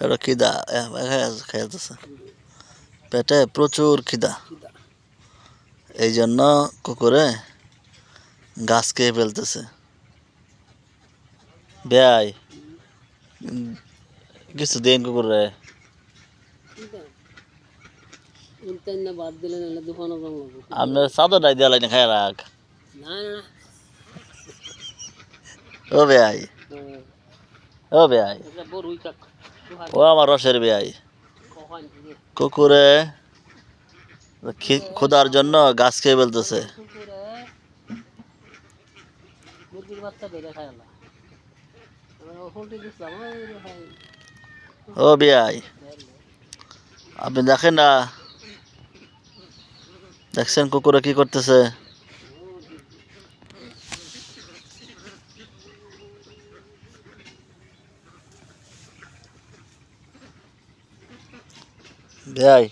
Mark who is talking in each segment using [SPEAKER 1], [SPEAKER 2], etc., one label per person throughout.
[SPEAKER 1] এটা খিদা খেয়েছে পেটে প্রচুর খিদা। এই জন্য কুকুরে গাছ খেয়ে ফেলতেছে। উম, কিছু দিন কুকুরে। আপনার চাদরটাই দেওয়া লাগে খায় রাখ। ও বেয়াই। ও
[SPEAKER 2] কাক
[SPEAKER 1] ও আমার রসের বেয়াই। কুকুরে খি- ক্ষুধার জন্য গাছ খেয়ে ফেলতেছে। ও বেয়াই, আপনি দেখেন না? দেখছেন কুকুরে কি করতেছে? đây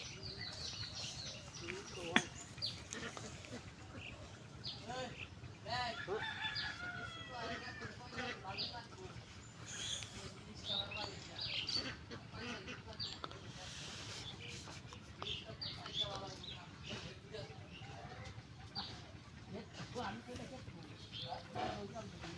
[SPEAKER 1] Thank you.